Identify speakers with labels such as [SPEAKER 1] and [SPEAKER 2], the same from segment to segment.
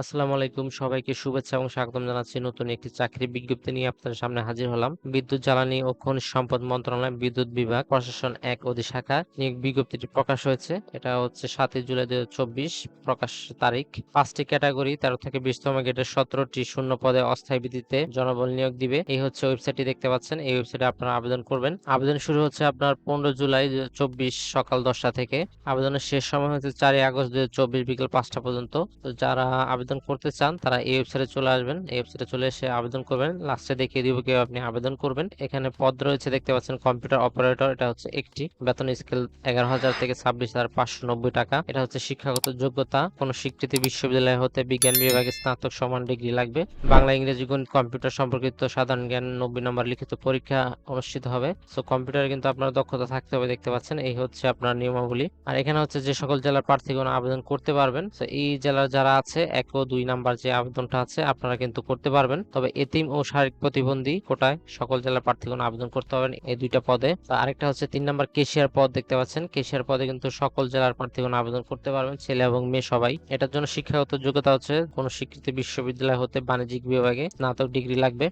[SPEAKER 1] আসসালামু আলাইকুম। সবাইকে শুভেচ্ছা এবং স্বাগতম জানাচ্ছি নতুন একটি চাকরি বিজ্ঞপ্তি নিয়ে আপনাদের সামনে হাজির হলাম। বিদ্যুৎ, জ্বালানি ও খনিজ সম্পদ মন্ত্রণালয়, বিদ্যুৎ বিভাগ, প্রশাসন এক অধি শাখা নিয়োগ বিজ্ঞপ্তিটি প্রকাশ হয়েছে। এটা হচ্ছে সাতই জুলাই দুই চব্বিশ, প্রকাশ তারিখ। পাঁচটি ক্যাটাগরি, তেরো থেকে বিশতম গেটের সতেরোটি শূন্য পদে অস্থায়ী ভিত্তিতে জনবল নিয়োগ দিবে। এই হচ্ছে ওয়েবসাইটটি, দেখতে পাচ্ছেন। এই ওয়েবসাইটে আপনারা আবেদন করবেন। আবেদন শুরু হচ্ছে আপনার পনেরো জুলাই চব্বিশ সকাল দশটা থেকে। আবেদনের শেষ সময় হচ্ছে চারই আগস্ট চব্বিশ বিকেল পাঁচটা পর্যন্ত। তো যারা আবেদন করতে চান, তারা এই ওয়েবসাইটে চলে আসবেন। এই ওয়েবসাইটে চলে এসে আবেদন করবেন। লাস্টে দেখিয়ে দিব কীভাবে আপনি আবেদন করবেন। এখানে পদ রয়েছে, দেখতে পাচ্ছেন কম্পিউটার অপারেটর এটা হচ্ছে একটি। বেতন স্কেল এগারো হাজার থেকে ছাব্বিশ হাজার পাঁচশো নব্বই টাকা। এটা হচ্ছে শিক্ষাগত যোগ্যতা। কোন স্বীকৃতি বিশ্ববিদ্যালয় হতে বিজ্ঞান বিভাগে স্নাতক সমান ডিগ্রি লাগবে। বাংলা, ইংরেজি, গণিত কম্পিউটার সম্পর্কিত সাধারণ জ্ঞান নব্বই নম্বর লিখিত পরীক্ষা অনুষ্ঠিত হবে। সো কম্পিউটারে কিন্তু আপনার দক্ষতা থাকতে হবে, দেখতে পাচ্ছেন। এই হচ্ছে আপনার নিয়মাবলী। আর এখানে হচ্ছে যে সকল জেলার প্রার্থীগণ আবেদন করতে পারবেন। তো এই জেলার যারা আছে, এক দুই নাম্বার যে আবেদনটা আছে, আপনারা কিন্তু করতে পারবেন। তবে এতিম ও শারীরিক প্রতিবন্ধী কোটায় সকল জেলার প্রার্থীগণ আবেদন করতে পারবেন এই দুইটা পদে। আরেকটা হচ্ছে তিন নাম্বার কেশিয়ার পদ দেখতে পাচ্ছেন। কেশিয়ার পদে কিন্তু সকল জেলার প্রার্থীগণ আবেদন করতে পারবেন, ছেলে এবং মেয়ে সবাই। এটার জন্য শিক্ষাগত যোগ্যতা হচ্ছে কোন স্বীকৃতি বিশ্ববিদ্যালয় হতে বাণিজ্যিক বিভাগে স্নাতক ডিগ্রি লাগবে।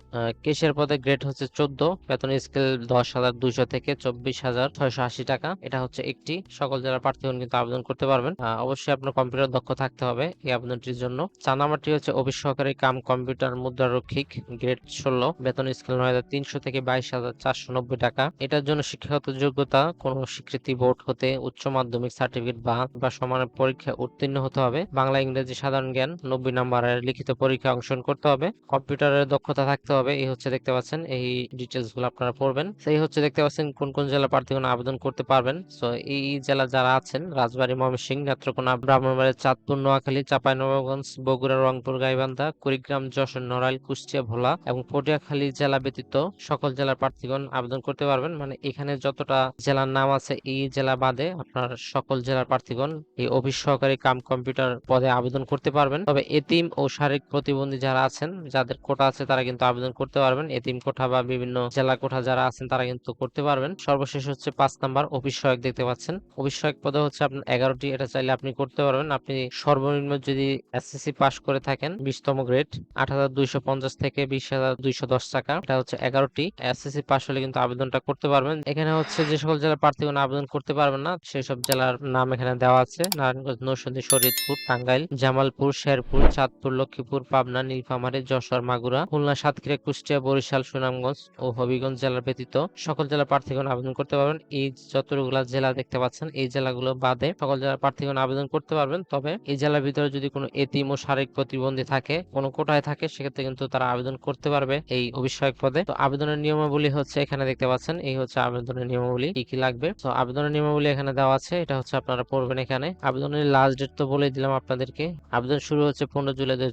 [SPEAKER 1] কেশিয়ার পদে গ্রেড হচ্ছে চোদ্দ, বেতন স্কেল দশ হাজার দুইশো থেকে চব্বিশ হাজার ছয়শো আশি টাকা। এটা হচ্ছে একটি। সকল জেলার প্রার্থীগণ কিন্তু আবেদন করতে পারবেন। অবশ্যই আপনার কম্পিউটার দক্ষ থাকতে হবে এই আবেদনটির জন্য। চার নাম্বারটি হচ্ছে অফিস সহকারী কাম কম্পিউটার মুদ্রারক্ষিক গ্রেড ষোলো, বেতন স্কেল নয় হাজার তিনশো থেকে বাইশ হাজার চারশো নব্বই টাকা। এটার জন্য শিক্ষাগত যোগ্যতা, কোন স্বীকৃতি বোর্ড হতে উচ্চ মাধ্যমিক সার্টিফিকেট বা সমানের পরীক্ষা উত্তীর্ণ হতে হবে। বাংলা, ইংরেজি, সাধারণ জ্ঞান, নব্বই নম্বরের লিখিত পরীক্ষা অংশগ্রহণ করতে হবে। কম্পিউটারের দক্ষতা থাকতে হবে, এই হচ্ছে দেখতে পাচ্ছেন, এই ডিটেলসগুলো আপনারা পড়বেন। সেই হচ্ছে দেখতে পাচ্ছেন, কোন কোন জেলা প্রার্থীগণ আবেদন করতে পারবেন। সো এই জেলা যারা আছেন, রাজবাড়ী, ময়মনসিংহ, নেত্রকোনা, ব্রাহ্মণবাড়িয়া, চাঁদপুর, নোয়াখালী, চাঁপাইনবাবগঞ্জ বগুড়া রংপুর, গাইবান্ধা, কুড়িগ্রাম, যশোর, নড়াইল, কুষ্টিয়া, ভোলা এবং পটিয়াখালী জেলা ব্যতীত সকল জেলার প্রার্থীগণ আবেদন করতে পারবেন। মানে এখানে যতটা জেলার নাম আছে এই জেলা বাদে আপনার সকল জেলার প্রার্থীগণ এই অফিস সহকারী কাম কম্পিউটার পদে আবেদন করতে পারবেন। তবে এতিম ও শারীরিক প্রতিবন্ধী যারা আছেন, যাদের কোটা আছে তারা কিন্তু আবেদন করতে পারবেন। এতিম কোঠা বা বিভিন্ন জেলা কোঠা যারা আছেন তারা কিন্তু করতে পারবেন। সর্বশেষ হচ্ছে পাঁচ নাম্বার অফিস সহায়ক দেখতে পাচ্ছেন। অফিস সহায়ক পদে হচ্ছে আপনার এগারোটি, এটা চাইলে আপনি করতে পারবেন। আপনি সর্বনিম্ন যদি এসএসসি পাস করে থাকেন, বিশতম গ্রেড, আট হাজার দুইশো পঞ্চাশ থেকে বিশ হাজার দুইশো দশ টাকা। এটা হচ্ছে এগারোটি। এসএসসি পাস হলে কিন্তু আবেদনটা করতে পারবেন। এখানে হচ্ছে যে সকল জেলার প্রার্থীগণ আবেদন করতে পারবেন না সেই সব জেলার নাম এখানে দেওয়া আছে। নারায়ণগঞ্জ, নরসিংদী, শরীয়তপুর, টাঙ্গাইল, জামালপুর, শেরপুর, চাঁদপুর, লক্ষ্মীপুর, পাবনা, নীলফামারী, যশোর, মাগুরা, খুলনা, সাতক্ষীরা, কুষ্টিয়া, বরিশাল, সুনামগঞ্জ ও হবিগঞ্জ জেলার ব্যতীত সকল জেলার প্রার্থীগণ আবেদন করতে পারবেন। এই যতগুলা জেলা দেখতে পাচ্ছেন, এই জেলাগুলো বাদে সকল জেলার প্রার্থীগণ আবেদন করতে পারবেন। তবে এই জেলার ভিতরে যদি কোনো এতিম ও শারীরিক প্রতিবন্ধী থাকে, কোনো কোটায় থাকে, সেক্ষেত্রে কিন্তু তারা আবেদন করতে পারবে এই অভিষয়ক পদে। তো আবেদনের নিয়মাবলী হচ্ছে এখানে দেখতে পাচ্ছেন, এই হচ্ছে আবেদনের নিয়মাবলী, কি কি লাগবে? তো আবেদনের নিয়মাবলী এখানে দেওয়া আছে, এটা হচ্ছে আপনারা পড়বেন এখানে। আবেদনের লাস্ট ডেট তো বলে দিলাম আপনাদেরকে। আবেদন শুরু হচ্ছে পনেরো জুলাই দু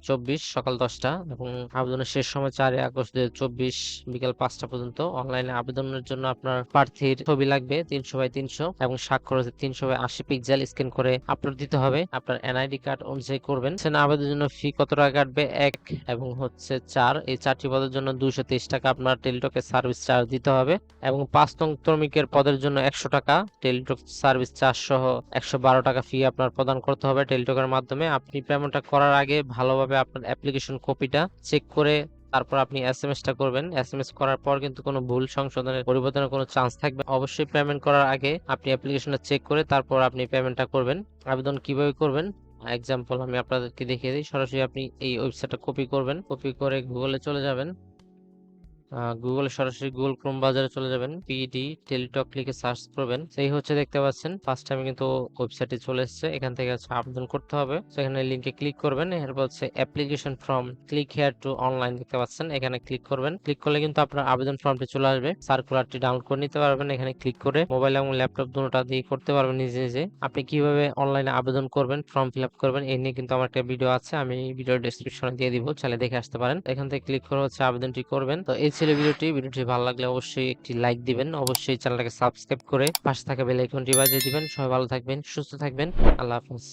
[SPEAKER 1] সকাল দশটা এবং আবেদনের শেষ সময় চারই আগস্ট দু বিকাল পাঁচটা পর্যন্ত। অনলাইনে আবেদনের জন্য আপনার প্রার্থীর ছবি লাগবে, তিনশো বাই তিনশো এবং স্বাক্ষর তিনশো বাই আশি পিক্সেল স্ক্যান করে আপলোড দিতে হবে। আপনার এনআইডি কার্ড অনুযায়ী করবেন। সেখানে আবেদনের জন্য ফি কত টাকা কাটবে? এক এবং হচ্ছে চার। এই চারটি পদের জন্য দুইশো তেইশ টাকা আপনার টেলিটকের সার্ভিস চার্জ দিতে হবে এবং পাঁচ নং শ্রমিকের পদের জন্য একশো টাকা। টেলিটক সার্ভিস চার্জ সহ একশো বারো টাকা ফি আপনার প্রদান করতে হবে টেলিটকের মাধ্যমে। আপনি পেমেন্টটা করার আগে ভালোভাবে আপনার অ্যাপ্লিকেশন কপিটা চেক করে তারপর আপনি এস এম টা করবেন। এস এম এস করার পর কিন্তু কোনো ভুল সংশোধনের পরিবর্তনের কোনো চান্স থাকবে। অবশ্যই পেমেন্ট করার আগে আপনি অ্যাপ্লিকেশনটা চেক করে তারপর আপনি পেমেন্টটা করবেন। আবেদন কীভাবে করবেন? এক্সাম্পল আমি আপনাদেরকে দেখিয়ে দিই। সরাসরি আপনি এই ওয়েবসাইটটা কপি করবেন। কপি করে গুগলে চলে যাবেন। গুগলে সরাসরি গুগল ক্রোম বাজারে চলে যাবেন পিডি টেলিটক লিখে সার্চ করবেন। সেই হচ্ছে দেখতে পাচ্ছেন ফার্স্ট টাইম কিন্তু ওয়েবসাইটে চলে এসেছে। এখান থেকে হচ্ছে আবেদন করতে হবে। সেখানে লিঙ্কে ক্লিক করবেন। এরপর হচ্ছে application form click here to online দেখতে পাচ্ছেন। এখানে ক্লিক করবেন। ক্লিক করলে কিন্তু আপনার আবেদন ফর্মটি চলে আসবে। সার্কুলারটি ডাউনলোড করে নিতে পারবেন। এখানে ক্লিক করে মোবাইল এবং ল্যাপটপ দুটোটা দিয়ে করতে পারবেন নিজে নিজে। আপনি কীভাবে অনলাইনে আবেদন করবেন ফর্ম ফিল আপ করবেন, এই নিয়ে কিন্তু আমার একটা ভিডিও আছে। আমি ভিডিও ডেসক্রিপশনে দিয়ে দিব। চাইলে দেখে আসতে পারেন। এখান থেকে ক্লিক করে হচ্ছে আবেদনটি করবেন। তো এই ছিল ভিডিওটি ভিডিওটি ভালো লাগলে অবশ্যই একটি লাইক দিবেন। অবশ্যই চ্যানেলটাকে সাবস্ক্রাইব করে পাশে থাকা বেল আইকনটি বাজিয়ে দিবেন। সবাই ভালো থাকবেন, সুস্থ থাকবেন। আল্লাহ হাফেজ।